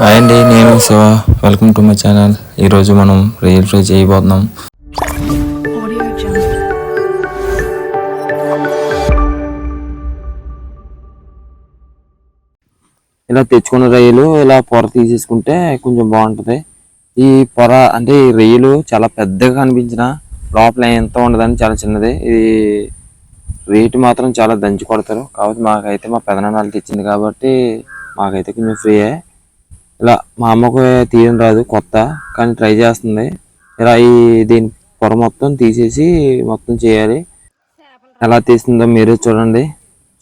Hi అండి నేను Shiva. Welcome to my channel ఈరోజు మనం రియల్ ఫ్రై చేయబోతున్నాం. ఇలా తెచ్చుకున్న రొయ్యలు ఇలా పొర తీసేసుకుంటే కొంచెం బాగుంటుంది. ఈ పొర అంటే ఈ రొయ్యలు చాలా పెద్దగా కనిపించిన లోపల ఎంత ఉండదని చాలా చిన్నది. ఇది రేటు మాత్రం చాలా దంచి కొడతారు. కాబట్టి మాకైతే మా పెదనాన్నలు తెచ్చింది కాబట్టి మాకైతే కొంచెం ఫ్రీయే. ఇలా మా అమ్మకు తీయడం రాదు కొత్త కానీ ట్రై చేస్తుంది. ఇలా ఈ దీని పొర మొత్తం తీసేసి మొత్తం చేయాలి. ఎలా తీస్తుందో మీరే చూడండి.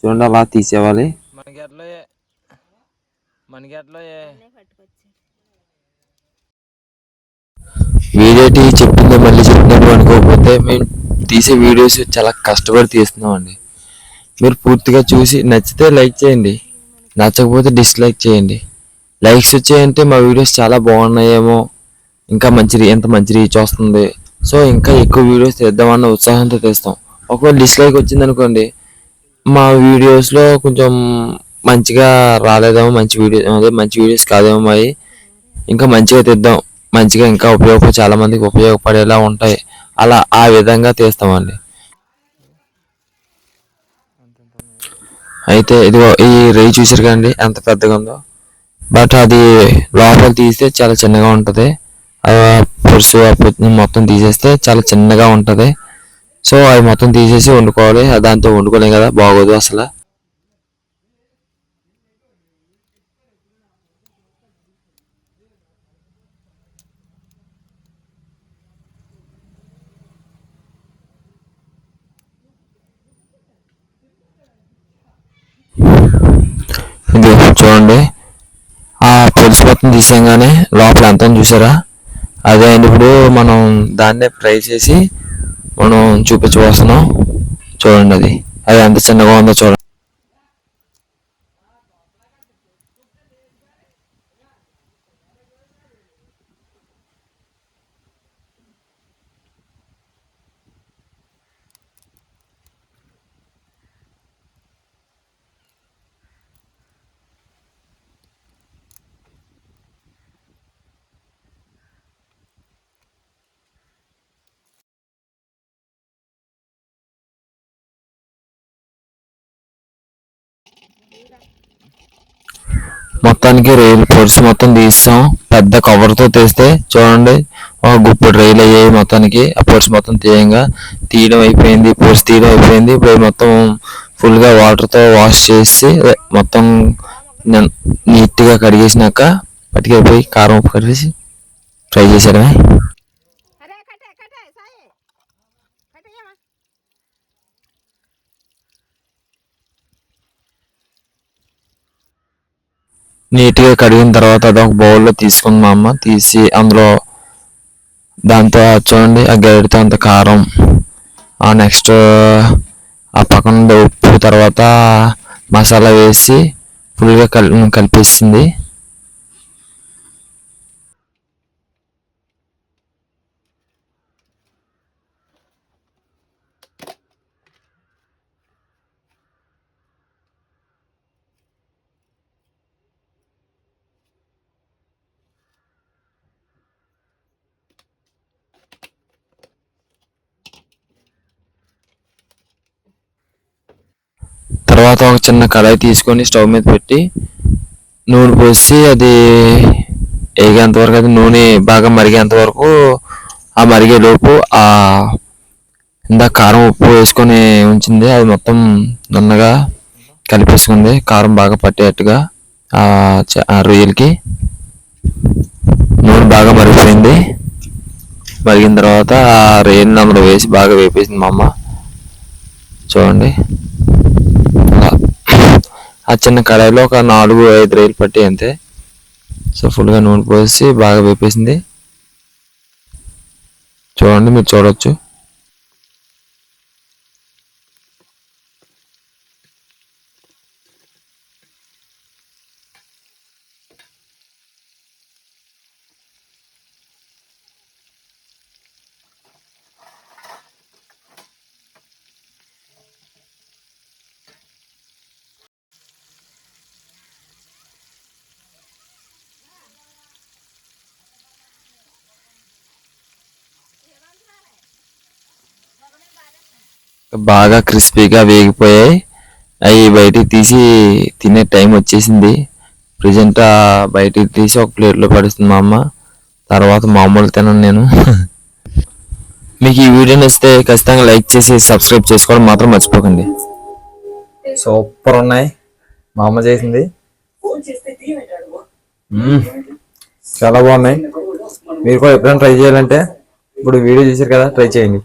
చూడండి అలా తీసేవాలి. వీడియోటి చెప్పిందో మళ్ళీ చెప్పినట్టు అనుకోకపోతే మేము తీసే వీడియోస్ చాలా కష్టపడి తీస్తున్నాం అండి మీరు పూర్తిగా చూసి నచ్చితే లైక్ చేయండి. నచ్చకపోతే డిస్లైక్ చేయండి. లైక్స్ వచ్చాయంటే మా వీడియోస్ చాలా బాగున్నాయేమో. ఇంకా మంచి రీ- ఎంత మంచి రీచ్ వస్తుంది సో ఇంకా ఎక్కువ వీడియోస్ తెద్దామన్న ఉత్సాహంతో తీస్తాం. ఒకవేళ డిస్లైక్ వచ్చింది అనుకోండి మా వీడియోస్లో కొంచెం మంచిగా రాలేదేమో మంచి వీడియో అదే మంచి వీడియోస్ కాదేమో మరి. ఇంకా మంచిగా తీద్దాం. మంచిగా ఇంకా ఉపయోగ చాలా మందికి ఉపయోగపడేలా ఉంటాయి. అలా ఆ విధంగా తీస్తామండి. అయితే ఇదిగో ఈ రేయి చూసారు కదండి ఎంత పెద్దగా ఉందో బట్ అది లోపల తీస్తే చాలా చిన్నగా ఉంటుంది. పురుసు మొత్తం తీసేస్తే చాలా చిన్నగా ఉంటుంది. సో అవి మొత్తం తీసేసి వండుకోవాలి. దాంతో వండుకోలేం కదా బాగోదు అసలు. ఇది చూడండి. మొత్తం తీసేయగానే లోపల ఎంత చూసారా? అదే అండి ఇప్పుడు మనం దాన్నే ఫ్రై చేసి మనం చూపించబోస్తున్నాం. చూడండి అది. అది ఎంత చిన్నగా ఉందో చూడండి. మొత్తానికి రైలు పొడుసు మొత్తం తీస్తాం. పెద్ద కవర్తో తీస్తే చూడండి ఒక గుప్పుడు రైలు అయ్యాయి మొత్తానికి. ఆ పొడుసు మొత్తం తీయంగా. తీయడం అయిపోయింది పొడుసు తీయడం అయిపోయింది. ఇప్పుడు మొత్తం ఫుల్గా వాటర్తో వాష్ చేసి మొత్తం నీట్గా కడిగేసినాక పట్టుకెళ్ళిపోయి కారం ఉప్పు కడిగేసి ఫ్రై చేసేయడమే నీట్గా కడిగిన తర్వాత అది ఒక బౌల్లో తీసుకుంది మా అమ్మ తీసి అందులో దాంతో చూడండి ఆ గరిటతో అంత కారం. ఆ నెక్స్ట్ ఆ పక్కన ఉప్పు తర్వాత మసాలా వేసి ఫుల్గా కల్ కలిపేసింది. తర్వాత ఒక చిన్న కడాయి తీసుకొని స్టవ్ మీద పెట్టి నూనె పోసి అది వేగేంత వరకు అది నూనె బాగా మరిగేంత వరకు ఆ మరిగేలోపు ఆ ఇందాక కారం ఉప్పు వేసుకొని ఉంచింది. అది మొత్తం నున్నగా కలిపేసుకుంది. కారం బాగా పట్టేట్టుగా ఆ రొయ్యలకి నూనె బాగా మరిగిపోయింది. మరిగిన తర్వాత ఆ రొయ్యల్ని అందులో వేసి బాగా వేపేసింది మా అమ్మ. చూడండి. ఆ చిన్న కడాయిలో ఒక నాలుగు ఐదు రైలు పట్టి అంతే. సో ఫుల్గా నూనె పోసి బాగా వేపేసింది. చూడండి మీరు చూడవచ్చు బాగా క్రిస్పీగా వేగిపోయాయి. అవి బయటికి తీసి తినే టైం వచ్చేసింది. ప్రజెంట్ బయటికి తీసి ఒక ప్లేట్లో పడుతుంది మా అమ్మ. తర్వాత మామూలు తినను నేను. మీకు ఈ వీడియో నచ్చితే ఖచ్చితంగా లైక్ చేసి సబ్స్క్రైబ్ చేసుకోవడం మాత్రం మర్చిపోకండి. సూపర్ ఉన్నాయి. మా అమ్మ చేసింది. చాలా బాగున్నాయి. మీరు కూడా ఎప్పుడైనా ట్రై చేయాలంటే ఇప్పుడు వీడియో చూసారు కదా ట్రై చేయండి.